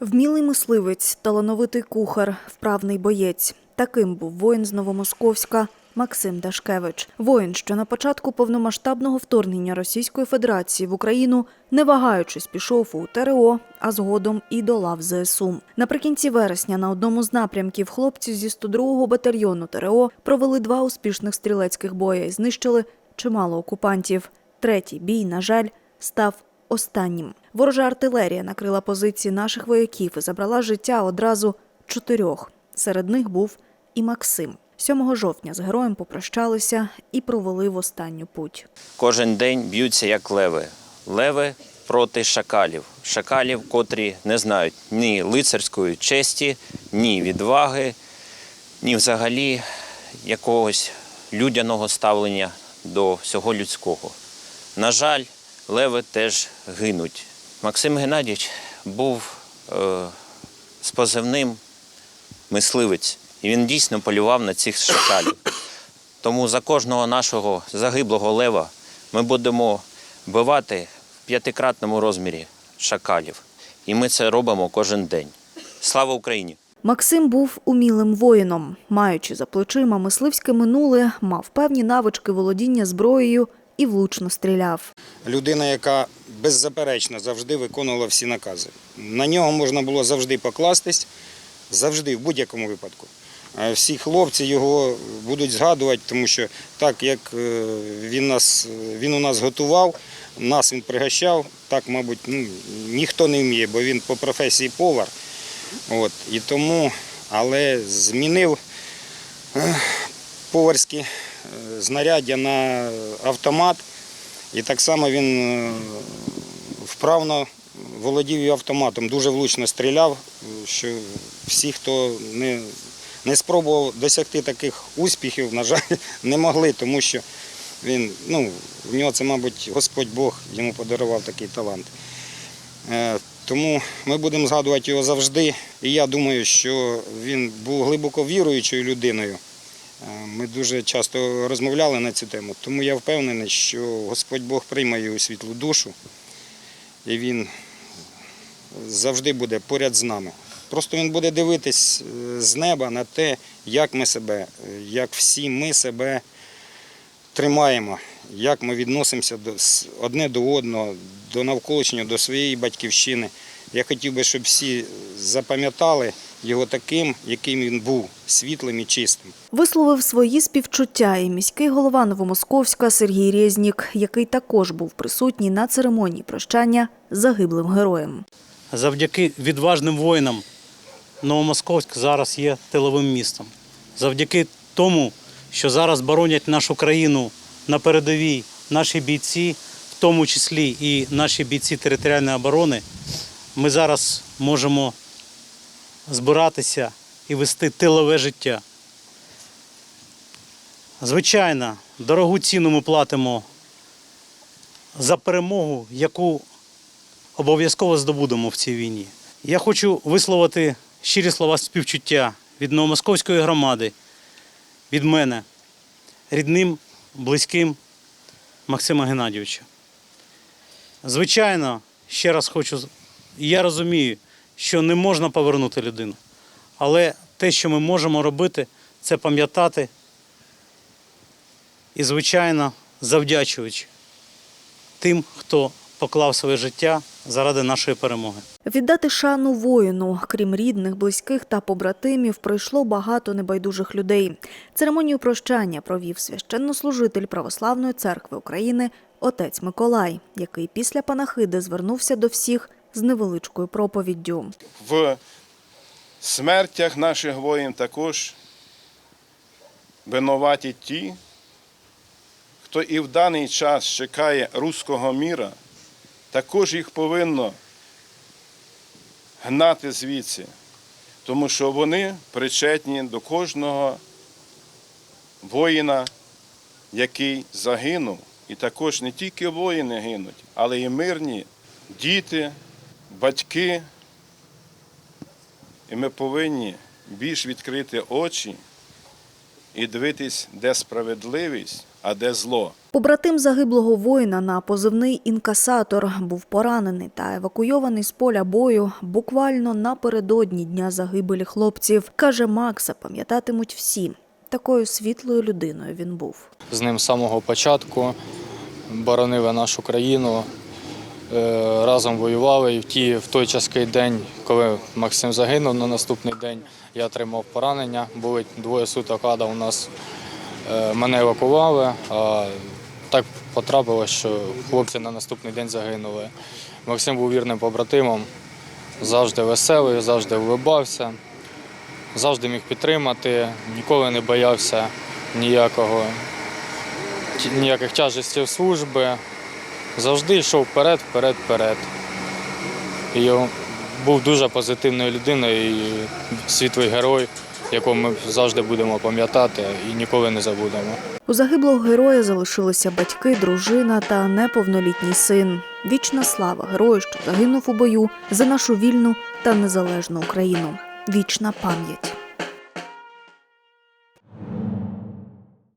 Вмілий мисливець, талановитий кухар, вправний боєць. Таким був воїн з Новомосковська Максим Дашкевич. Воїн, що на початку повномасштабного вторгнення Російської Федерації в Україну, не вагаючись, пішов у ТРО, а згодом і до лав ЗСУ. Наприкінці вересня на одному з напрямків хлопці зі 102-го батальйону ТРО провели два успішних стрілецьких бої і знищили чимало окупантів. Третій бій, на жаль, став останнім. Ворожа артилерія накрила позиції наших вояків і забрала життя одразу чотирьох. Серед них був і Максим. 7 жовтня з героєм попрощалися і провели в останню путь. Кожен день б'ються як леви. Леви проти шакалів. Шакалів, котрі не знають ні лицарської честі, ні відваги, ні взагалі якогось людяного ставлення до всього людського. На жаль, леви теж гинуть. Максим Геннадійович був е, з позивним мисливець, і він дійсно полював на цих шакалів. Тому за кожного нашого загиблого лева ми будемо вбивати в п'ятикратному розмірі шакалів. І ми це робимо кожен день. Слава Україні! Максим був умілим воїном. Маючи за плечима мисливське минуле, мав певні навички володіння зброєю і влучно стріляв. людина, яка беззаперечно завжди виконувала всі накази. На нього можна було завжди покластись, завжди, в будь-якому випадку. Всі хлопці його будуть згадувати, тому що так як е, він, нас, він у нас готував, нас він пригощав, так, мабуть, ну, ніхто не вміє, бо він по професії повар. От, і тому, але змінив е, поварські знаряддя на автомат. І так само він е, вправно володів і автоматом, дуже влучно стріляв, що всі, хто не, не спробував досягти таких успіхів, на жаль, не могли, тому що він, ну, в нього це, мабуть, Господь Бог йому подарував такий талант. Е, Тому ми будемо згадувати його завжди. І я думаю, що він був глибоко віруючою людиною. Е, Ми дуже часто розмовляли на цю тему, тому я впевнений, що Господь Бог прийме його світлу душу, і він завжди буде поряд з нами. Просто він буде дивитись е, з неба на те, як ми себе, е, як всі ми себе тримаємо, як ми відносимося одне до одного, до навколишнього, до своєї батьківщини. Я хотів би, щоб всі запам'ятали його таким, яким він був, світлим і чистим. Висловив свої співчуття і міський голова Новомосковська Сергій Резнік, який також був присутній на церемонії прощання загиблим героєм. Завдяки відважним воїнам Новомосковськ зараз є тиловим містом. Завдяки тому, що зараз боронять нашу країну на передовій наші бійці, в тому числі і наші бійці територіальної оборони, ми зараз можемо збиратися і вести тилове життя. Звичайно, дорогу ціну ми платимо за перемогу, яку обов'язково здобудемо в цій війні. Я хочу висловити щирі слова співчуття від Новомосковської громади, від мене, рідним, близьким Максима Геннадійовича. Звичайно, ще раз хочу, я розумію, що не можна повернути людину, але те, що ми можемо робити, це пам'ятати і, звичайно, завдячуючи тим, хто поклав своє життя заради нашої перемоги. Віддати шану воїну, крім рідних, близьких та побратимів, прийшло багато небайдужих людей. Церемонію прощання провів священнослужитель Православної церкви України отець Миколай, який після панахиди звернувся до всіх з невеличкою проповіддю. в смертях наших воїнів також винуваті ті, хто і в даний час чекає руського міра, також їх повинно гнати звідси, тому що вони причетні до кожного воїна, який загинув. І також не тільки воїни гинуть, але і мирні діти, батьки. І ми повинні більш відкрити очі і дивитись, де справедливість, а де зло. Побратим загиблого воїна на позивний інкасатор був поранений та евакуйований з поля бою буквально напередодні дня загибелі хлопців. Каже Макса, пам'ятатимуть всі. Такою світлою людиною він був. з ним з самого початку, боронили нашу країну, разом воювали. І в, ті, в той чаский день, коли Максим загинув, на наступний день я отримав поранення. Були двоє суток ада у нас. Е, Мене евакували, а так потрапилось, що хлопці на наступний день загинули. Максим був вірним побратимом, завжди веселий, завжди вливався, завжди міг підтримати, ніколи не боявся ніякого ніяких тяжестів служби. Завжди йшов вперед, вперед, вперед. І був дуже позитивною людиною і світлий герой, якого ми завжди будемо пам'ятати і ніколи не забудемо. У загиблого героя залишилися батьки, дружина та неповнолітній син. Вічна слава герою, що загинув у бою за нашу вільну та незалежну Україну. Вічна пам'ять.